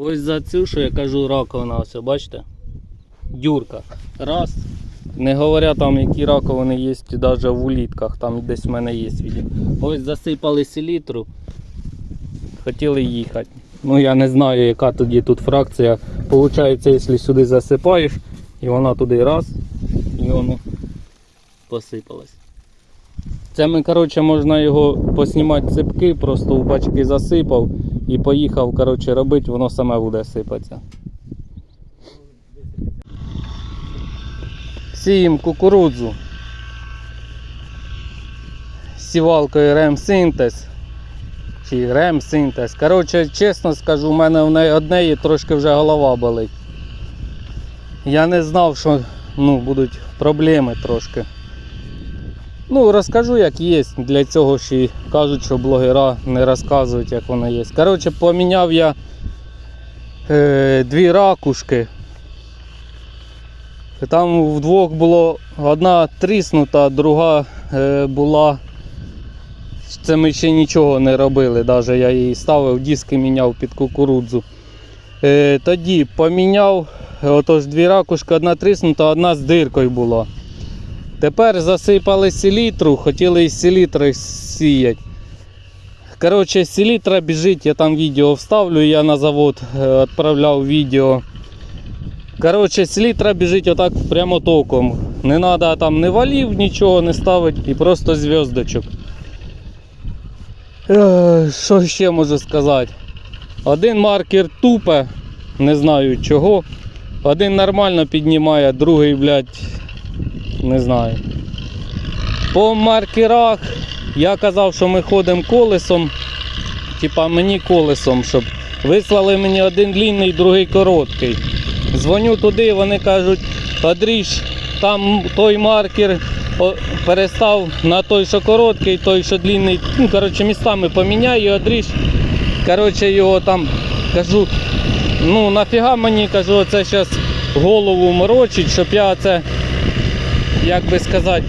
Ось за цю, що я кажу, раковина, ось, бачите? Дюрка. Раз. Не говоря там, які раковини є навіть в улітках, там десь в мене є відео. Ось засипали селітру. Хотіли їхати. Ну я не знаю, яка тоді тут фракція. Получається, якщо сюди засипаєш, і вона туди раз, і воно посипалось. Це ми, коротше, можна його поснімати ципки, просто в бачки засипав і поїхав, коротше, робити, воно саме буде сипатися. Сіємо кукурудзу. Сівалкою ремсинтез. Чи ремсинтез. Коротше, чесно скажу, у мене в неї однеї трошки вже голова болить. Я не знав, що ну, будуть проблеми трошки. Ну, розкажу, як є. Для цього ще й кажуть, що блогера не розказують, як воно є. Коротше, поміняв я е, дві ракушки. Там вдвох було одна тріснута, друга е, була. Це ми ще нічого не робили, навіть я її ставив, диски міняв під кукурудзу. Е, тоді поміняв, отож дві ракушки, одна тріснута, одна з диркою була. Тепер засипали селітру, хотіли із селітри сіяти. Коротше, селітра біжить, я там відео вставлю, я на завод е, відправляв відео. Коротше, селітра біжить отак прямо током. Не треба там не валів, нічого не ставити і просто зв'язочок. Е, Що ще можу сказати? Один маркер тупе, не знаю чого. Один нормально піднімає, другий, блядь, не знаю. По маркерах я казав, що ми ходимо колесом. Типа мені колесом, щоб вислали мені один длинний, другий короткий. Дзвоню туди, вони кажуть, Андріш, там той маркер перестав на той, що короткий, той, що длинний. Ну, коротше, містами поміняй і Андріш. Коротше, його там кажу, ну нафіга мені кажу, це зараз голову морочить, щоб я це, як би сказати,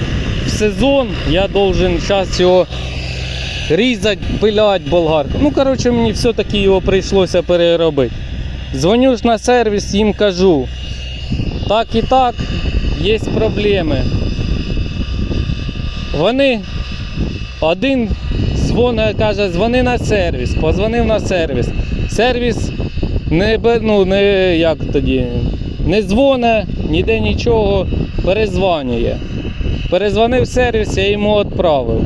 в сезон я должен зараз його різати, пилять болгарку. Ну, коротше, мені все-таки його прийшлося переробити. Дзвоню ж на сервіс, їм кажу, так і так, є проблеми. Вони один дзвонить, каже, дзвони на сервіс, позвонив на сервіс. Сервіс не, ну, не як тоді, не дзвоне, ніде нічого, перезванює. Перезвонив сервіс, я йому відправив.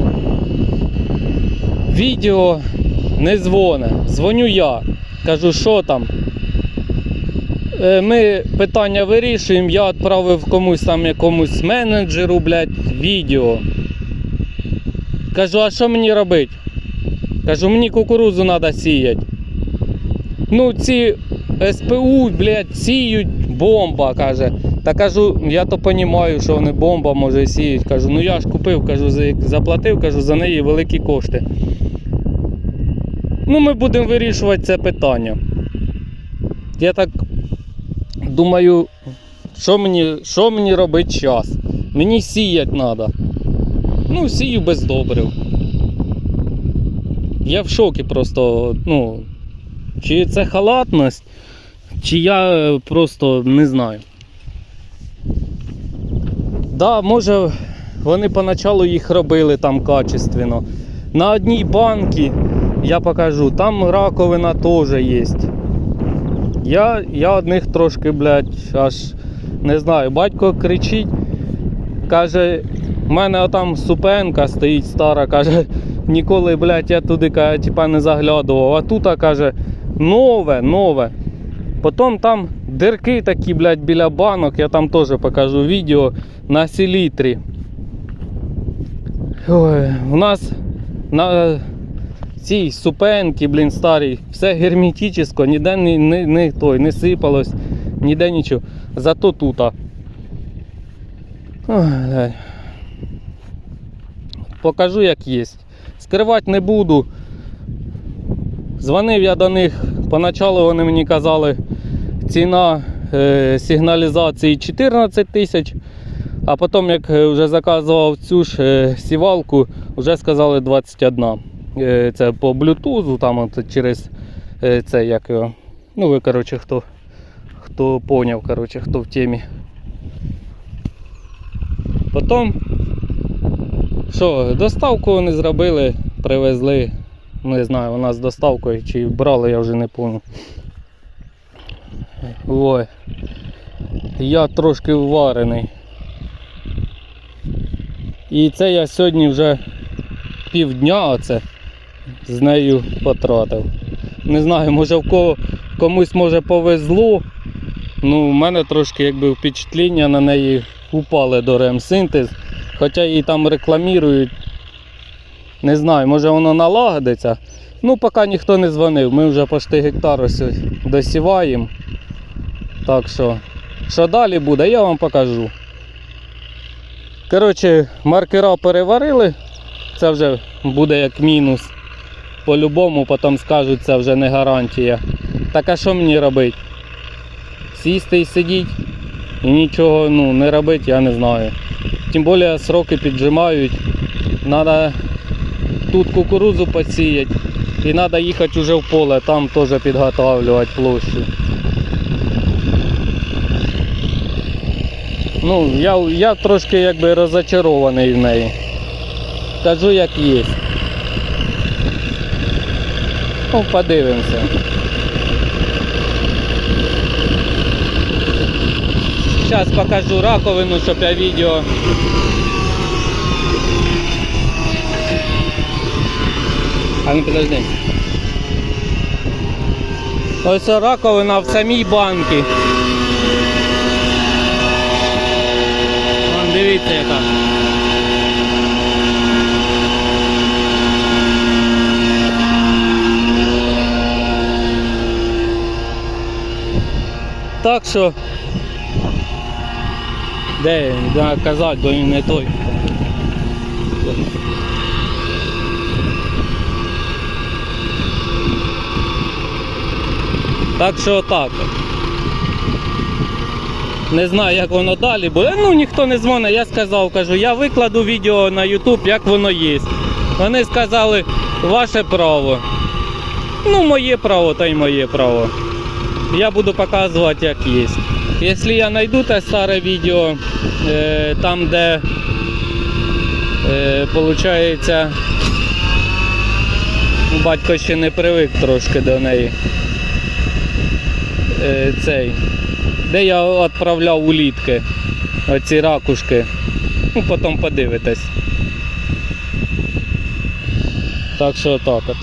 Відео не дзвоне. Дзвоню я. Кажу, що там. Е, Ми питання вирішуємо, я відправив комусь там якомусь менеджеру, блядь, відео. Кажу, а що мені робити? Кажу, мені кукурузу треба сіяти. Ну, ці СПУ, блядь, сіють бомба, каже. Та кажу, я то розумію, що вони бомба може сіють. Кажу, ну я ж купив, кажу, заплатив, кажу, за неї великі кошти. Ну, ми будемо вирішувати це питання. Я так думаю, що мені, що мені робити зараз? Мені сіяти треба. Ну, сію без добрив. Я в шокі просто, ну, чи це халатність, чи я просто не знаю. Да, може вони поначалу їх робили там качественно. На одній банці я покажу, там раковина теж є. Я, я одних трошки, блядь, аж не знаю. Батько кричить, каже, в мене отам супенка стоїть стара, каже, ніколи, блядь, я туди каже, типа, не заглядував. А тут, каже, нове, нове. Потім там дирки такі, блядь, біля банок, я там теж покажу відео на селітрі. Ой, у нас на цій супенці, блін, старій, все герметично, ніде не, не, не, той, не сипалось, ніде нічого. Зато тут. Ой. Покажу, як є. Скривати не буду. Дзвонив я до них. Поначалу вони мені казали, ціна е, сигналізації 14 тисяч. А потім, як е, вже заказував цю ж е, сівалку, вже сказали 21. Е, це по блютузу, там от через це як його, Ну ви, коротше, хто, хто поняв, коротше, хто в темі. Потім, що, доставку вони зробили, привезли. Не знаю, у нас доставкою чи брали, я вже не пам'ятаю. Ой. Я трошки вварений. І це я сьогодні вже півдня оце з нею потратив. Не знаю, може в кого комусь може повезло. Ну, в мене трошки якби впечатлення на неї упали до ремсинтез. Хоча її там рекламують. Не знаю, може воно налагодиться. Ну, поки ніхто не дзвонив. Ми вже почти гектар досіваємо. Так що, що далі буде, я вам покажу. Коротше, маркера переварили. Це вже буде як мінус. По-любому потім скажуть, це вже не гарантія. Так а що мені робити? Сісти і сидіти і нічого ну, не робити, я не знаю. Тим більше сроки піджимають. Треба тут кукурузу посіяти. І треба їхати вже в поле, там теж підготовлювати площу. Ну, я, я трошки якби розочарований в неї. Кажу як є. Ну, подивимося. Зараз покажу раковину, щоб я відео. А ну подожди. Ось раковина в самій банці. Дивіться яка. Так що. Де він? Бо він не той. Так що так. Не знаю, як воно далі буде. Ну ніхто не дзвонить, я сказав, кажу, я викладу відео на YouTube, як воно є. Вони сказали, ваше право. Ну, моє право, то й моє право. Я буду показувати, як є. Якщо я знайду те старе відео, е, там, де е, батько ще не привик трошки до неї. Е, цей, де я відправляв улітки, оці ракушки. Ну, потім подивитесь. Так що так от.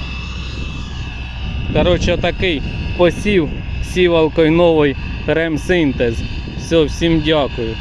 Коротше, такий посів сівалкою новий ремсинтез. Все, всім дякую.